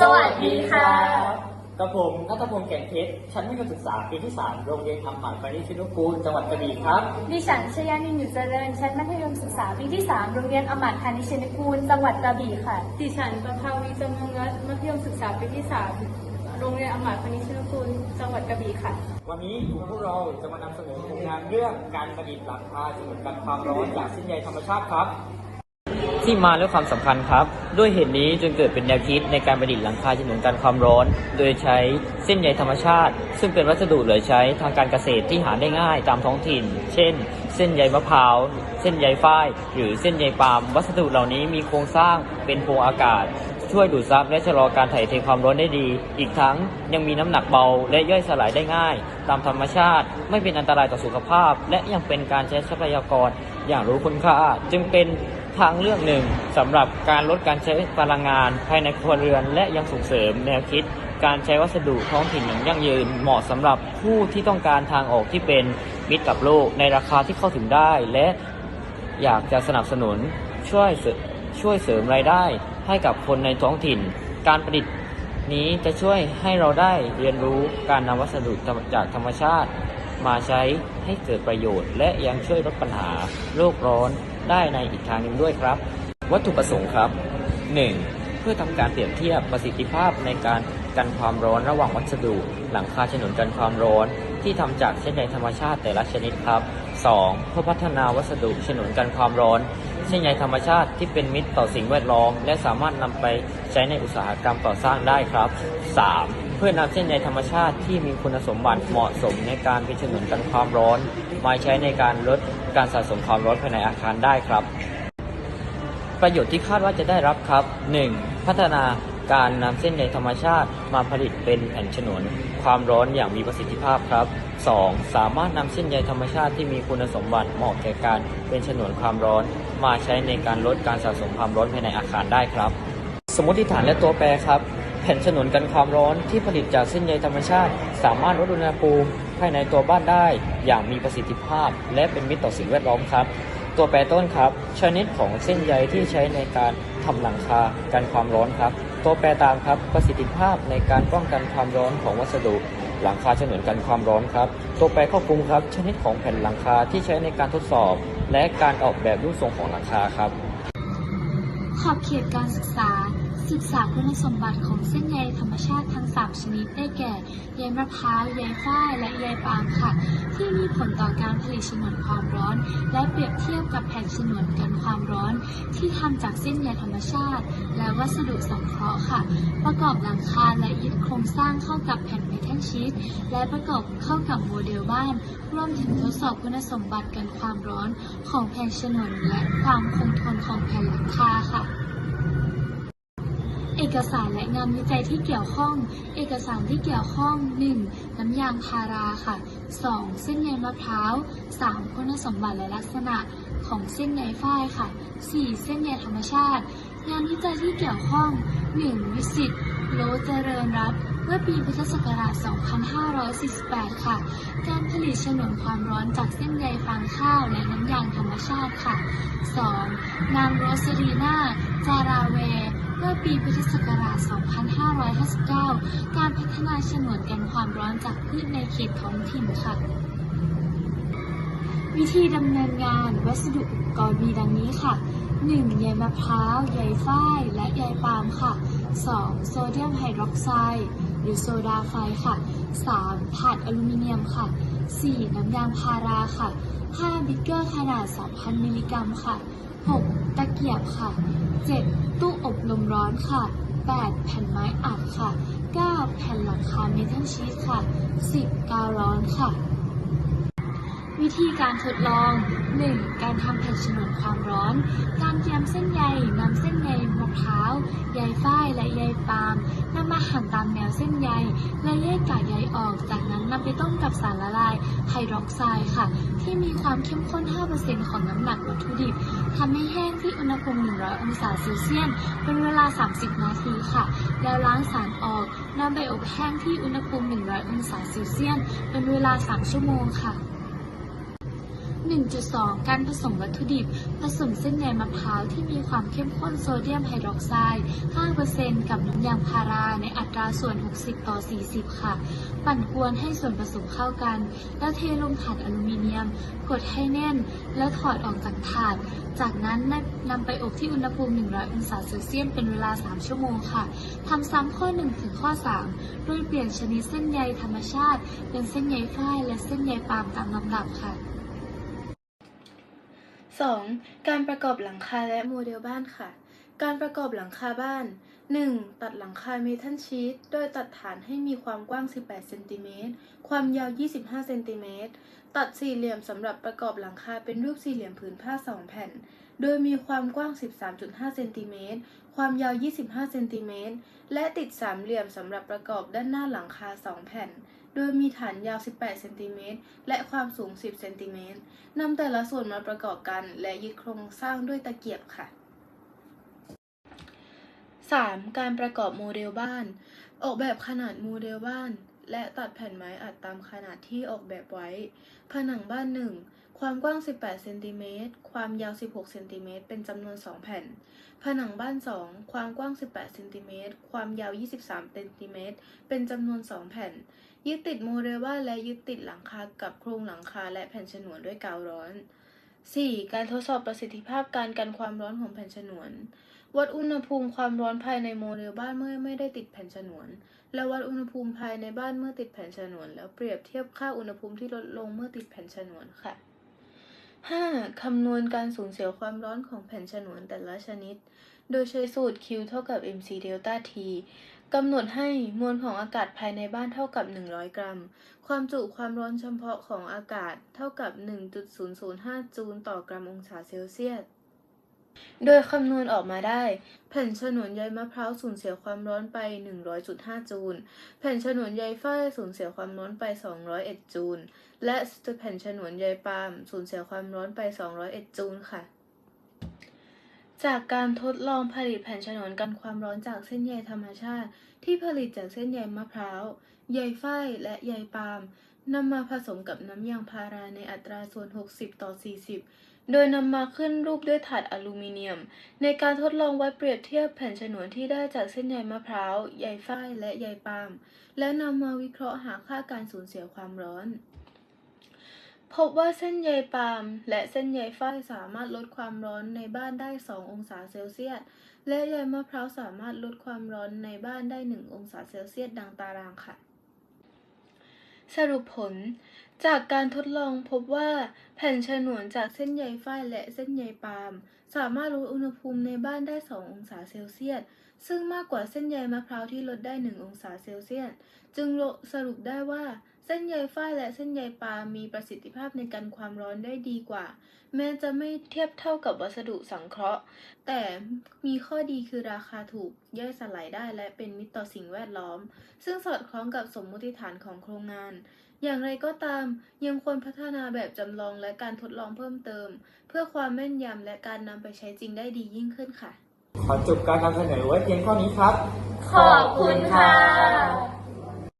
สวัสดีค่ะกับผมนัทพงศ์แก่นเพชรชั้นมัธยมศึกษาปีที่ 3 โรงเรียนทำหมันปริชินุกูล จังหวัดกระบี่ครับ ดิฉันชยานินอยู่เจริญ ชั้นมัธยมศึกษาปีที่ 3 โรงเรียนอมัดพานิชนกูล จังหวัดกระบี่ค่ะ ดิฉันประภาวีจำนงรัตน์มัธยมศึกษาปีที่ 3 โรงเรียนอมรพนิชนกุลจังหวัดกระบี่ค่ะ วันนี้กลุ่มพวกเราจะมานำเสนอผลงานเรื่องการประดิษฐ์หลังคาสมุนกันความร้อนจากเส้นใยธรรมชาติครับ ที่มาและความสำคัญครับ ด้วยเหตุนี้จึงเกิดเป็นแนวคิดในการประดิษฐ์หลังคาฉนวนกันความร้อน โดยใช้เส้นใยธรรมชาติ ซึ่งเป็นวัสดุเหลือใช้ทางการเกษตรที่หาได้ง่ายตามท้องถิ่น เช่น เส้นใยมะพร้าว เส้นใยฝ้าย หรือเส้นใยปาล์ม วัสดุเหล่านี้มีโครงสร้างเป็นโพรงอากาศ ช่วยดูดซับและชะลอการถ่ายเทความร้อนได้ดี อีกทั้งยังมีน้ำหนักเบาและย่อยสลายได้ง่าย ตามธรรมชาติ ไม่เป็นอันตรายต่อสุขภาพ และยังเป็นการใช้ทรัพยากรอย่างรู้คุณค่า จึงเป็น ทางเลือกหนึ่งสำหรับการลดการใช้พลังงานภายในครัวเรือน และยังส่งเสริมแนวคิด การใช้วัสดุท้องถิ่นอย่างยั่งยืน เหมาะสำหรับผู้ที่ต้องการทางออกที่เป็นมิตรกับโลกในราคาที่เข้าถึงได้ และอยากจะสนับสนุนช่วยเสริมช่วยเสริมรายได้ให้กับคนในท้องถิ่น การประดิษฐ์นี้จะช่วยให้เราได้เรียนรู้การนำวัสดุจากธรรมชาติ มาใช้ให้เกิดประโยชน์ และยังช่วยลดปัญหาโลกร้อน ได้ในอีกทางหนึ่งด้วยครับ วัตถุประสงค์ครับ 1. เพื่อทำการเปรียบเทียบประสิทธิภาพในการกันความร้อนระหว่างวัสดุ หลังคาฉนวนกันความร้อน ที่ทำจากเส้นใยธรรมชาติแต่ละชนิดครับ 2. เพื่อพัฒนาวัสดุฉนวนกันความร้อนเส้นใยธรรมชาติที่เป็นมิตรต่อสิ่งแวดล้อม และสามารถนำไปใช้ในอุตสาหกรรมก่อสร้างได้ครับ 3. เพื่อนำเส้นใยธรรมชาติที่มีคุณสมบัติเหมาะสมในการเป็นฉนวนกันความร้อน มาใช้ในการลดการสะสมความร้อนภายในอาคารได้ครับ ประโยชน์ที่คาดว่าจะได้รับครับ 1. พัฒนาการนำเส้นใยธรรมชาติมาผลิตเป็นแผ่นฉนวนความร้อนอย่างมีประสิทธิภาพครับ 2. สามารถนำเส้นใยธรรมชาติที่มีคุณสมบัติเหมาะแก่การเป็นฉนวนความร้อน มาใช้ในการลดการสะสมความร้อนภายในอาคารได้ครับ สมมติฐานและตัวแปรครับ แผ่นฉนวนกันความร้อนที่ผลิตจากเส้นใยธรรมชาติ สามารถลดอุณหภูมิ ภายในตัวบ้านได้อย่างมีประสิทธิภาพ และเป็นมิตรต่อสิ่งแวดล้อมครับ ตัวแปรต้นครับ ชนิดของเส้นใยที่ใช้ในการทำหลังคากันความร้อนครับ ตัวแปรตามครับประสิทธิภาพในการป้องกันความร้อนของวัสดุ หลังคาฉนวนกันความร้อนครับ ตัวแปรควบคุมครับ ชนิดของแผ่นหลังคาที่ใช้ในการทดสอบ และการออกแบบรูปทรงของหลังคาครับขอบเขตการศึกษา ศึกษาคุณสมบัติของเส้นใยธรรมชาติทั้ง 3 ชนิดได้แก่ใยมะพร้าวใยฝ้ายและใยปาล์มค่ะ ที่มีผลต่อการผลิตฉนวนความร้อน และเปรียบเทียบกับแผ่นฉนวนกันความร้อน ที่ทำจากเส้นใยธรรมชาติ และวัสดุสังเคราะห์ค่ะ ประกอบหลังคาและยึดโครงสร้างเข้ากับแผ่นเมทัลชีตและประกอบเข้ากับโมเดลบ้านรวมถึงทดสอบคุณสมบัติกันความร้อนของแผ่นฉนวนและความคงทนของแผ่นหลังคาค่ะ อกสารและงานวิจัยที่เกี่ยวข้อง เอกสารที่เกี่ยวข้อง 1. น้ำยางพาราค่ะ 2. เส้นใยมะพร้าว 3. คุณสมบัติและลักษณะของเส้นใยฝ้ายค่ะ 4. เส้นใยธรรมชาติ งานวิจัยที่เกี่ยวข้อง 1. วิสิตโลเจริญรัตเมื่อปีพุทธศักราช 2548 ค่ะ การผลิตฉนวนความร้อนจากเส้นใยฟางข้าวและน้ำยางธรรมชาติค่ะ 2. นางโรสลีนาจาราเวเมื่อปีพุทธศักราช 2559 การพัฒนาฉนวนกันความร้อนจากพืชในเขตท้องถิ่นค่ะ วิธีดำเนินงานวัสดุอุปกรณ์มีดังนี้ค่ะ 1. ใยมะพร้าวใยฝ้าย และใยปาล์มค่ะ 2. โซเดียมไฮดรอกไซด์หรือโซดาไฟค่ะ 3. ถาดอลูมิเนียมค่ะ 4. น้ำยางพาราค่ะ 5. บิ๊กเกอร์ขนาด 2,000 มิลลิกรัมค่ะ 6. ตะเกียบค่ะ 7. ตู้อบลมร้อนค่ะ 8. แผ่นไม้อัดค่ะ 9. แผ่นหลังคาเมทัลชีตค่ะ 10. กาวร้อนค่ะ วิธีการทดลอง 1. การทำแผ่นฉนวนความร้อน การเตรียมเส้นใยนำเส้นใยมะพร้าวใยฝ้ายและใยปาล์มนำมาหั่นตามแนวเส้นใยและแยกกากใยออกจาก นำไปต้มกับสารละลายไฮดรอกไซด์ค่ะ ที่มีความเข้มข้น 5%ของน้ำหนักวัตถุดิบทำให้แห้งที่อุณหภูมิ 100 องศาเซลเซียสเป็นเวลา 30 นาทีค่ะ แล้วล้างสารออกนำไปอบแห้งที่อุณหภูมิ 100 องศาเซลเซียสเป็นเวลา 3 ชั่วโมงค่ะ 1.2 การผสมวัตถุดิบ ผสมเส้นใยมะพร้าวที่มีความเข้มข้นโซเดียมไฮดรอกไซด์ 5%กับน้ำยางพาราในอัตราส่วน 60 ต่อ 40 ค่ะ ปั่นกวนให้ส่วนผสมเข้ากัน แล้วเทลงถาดอลูมิเนียม กดให้แน่น แล้วถอดออกจากถาด จากนั้นนำไปอบที่อุณหภูมิ 100 องศาเซลเซียสเป็นเวลา 3 ชั่วโมงค่ะ ทำซ้ำข้อ 1 ถึงข้อ 3 โดยเปลี่ยนชนิดเส้นใยธรรมชาติ เป็นเส้นใยฝ้ายและเส้นใยปาล์มตามลำดับค่ะ 2. การประกอบหลังคาและโมเดลบ้านค่ะ การประกอบหลังคาบ้าน 1. ตัดหลังคาเมทัลชีตโดยตัดฐานให้มีความกว้าง 18 เซนติเมตร ความยาว 25 เซนติเมตร ตัดสี่เหลี่ยมสำหรับประกอบหลังคาเป็นรูปสี่เหลี่ยมผืนผ้า 2 แผ่น โดยมีความกว้าง 13.5 เซนติเมตร ความยาว 25 เซนติเมตร และติดสามเหลี่ยมสำหรับประกอบด้านหน้าหลังคา 2 แผ่น โดยมีฐานยาว 18 เซนติเมตร และความสูง 10 เซนติเมตร นำแต่ละส่วนมาประกอบกัน และยึดโครงสร้างด้วยตะเกียบค่ะ 3. การประกอบโมเดลบ้าน ออกแบบขนาดโมเดลบ้าน และตัดแผ่นไม้อัดตามขนาดที่ออกแบบไว้ ผนังบ้าน 1 ความกว้าง 18 เซนติเมตร ความยาว 16 เซนติเมตร เป็นจำนวน 2 แผ่น ผนังบ้าน 2 ความกว้าง 18 เซนติเมตร ความยาว 23 เซนติเมตร เป็นจำนวน 2 แผ่น ยึดติดโมเดลบ้านและยึดติดหลังคากับโครงหลังคาและแผ่นฉนวนด้วยกาวร้อน 4. การทดสอบประสิทธิภาพการกันความร้อนของแผ่นฉนวน วัดอุณหภูมิความร้อนภายในโมเดลบ้านเมื่อไม่ได้ติดแผ่นฉนวน และวัดอุณหภูมิภายในบ้านเมื่อติดแผ่นฉนวน แล้วเปรียบเทียบค่าอุณหภูมิที่ลดลงเมื่อติดแผ่นฉนวนค่ะ 5. คำนวณการสูญเสียความร้อนของแผ่นฉนวนแต่ละชนิด โดยใช้สูตร Q เท่ากับ mc delta t กำหนดให้มวลของอากาศภายในบ้านเท่ากับ 100 กรัม ความจุความร้อนเฉพาะของอากาศเท่ากับ 1.005 จูลต่อกรัมองศาเซลเซียส โดยคำนวณออกมาได้ แผ่นฉนวนใยมะพร้าวสูญเสียความร้อนไป 100.5 จูล แผ่นฉนวนใยฝ้ายสูญเสียความร้อนไป 201 จูล และแผ่นฉนวนใยปาล์มสูญเสียความร้อนไป 201 จูลค่ะ จากการทดลองผลิตแผ่นฉนวนกันความร้อนจากเส้นใยธรรมชาติ ที่ผลิตจากเส้นใยมะพร้าว ใยฝ้ายและใยปาล์มนำมาผสมกับน้ำยางพาราในอัตราส่วน 60 ต่อ 40 โดยนำมาขึ้นรูปด้วยถาดอลูมิเนียม ในการทดลองวัดเปรียบเทียบแผ่นฉนวนที่ได้จากเส้นใยมะพร้าวใยฝ้ายและใยปาล์มและนำมาวิเคราะห์หาค่าการสูญเสียความร้อน พบว่าเส้นใยปาล์มและเส้นใยฝ้ายสามารถลดความร้อนในบ้านได้ 2 องศาเซลเซียส และใยมะพร้าวสามารถลดความร้อนในบ้านได้ 1 องศาเซลเซียสดังตารางค่ะ สรุปผล จากการทดลองพบว่าแผ่นฉนวนจากเส้นใยฝ้ายและเส้นใยปาล์มสามารถลดอุณหภูมิในบ้านได้ 2 องศาเซลเซียส ซึ่งมากกว่าเส้นใยมะพร้าวที่ลดได้ 1 องศาเซลเซียส จึงสรุปได้ว่าเส้นใยฝ้ายและเส้นใยปาล์มมีประสิทธิภาพในการความร้อนได้ดีกว่า แม้จะไม่เทียบเท่ากับวัสดุสังเคราะห์ แต่มีข้อดีคือราคาถูกย่อยสลายได้และเป็นมิตรต่อสิ่งแวดล้อม ซึ่งสอดคล้องกับสมมติฐานของโครงงาน อย่างไรก็ตามยังควรพัฒนาแบบจำลองและการทดลองเพิ่มเติม เพื่อความแม่นยำและการนำไปใช้จริงได้ดียิ่งขึ้นค่ะ ขอจบการนำเสนอไว้เพียงเท่านี้ครับ ขอบคุณค่ะ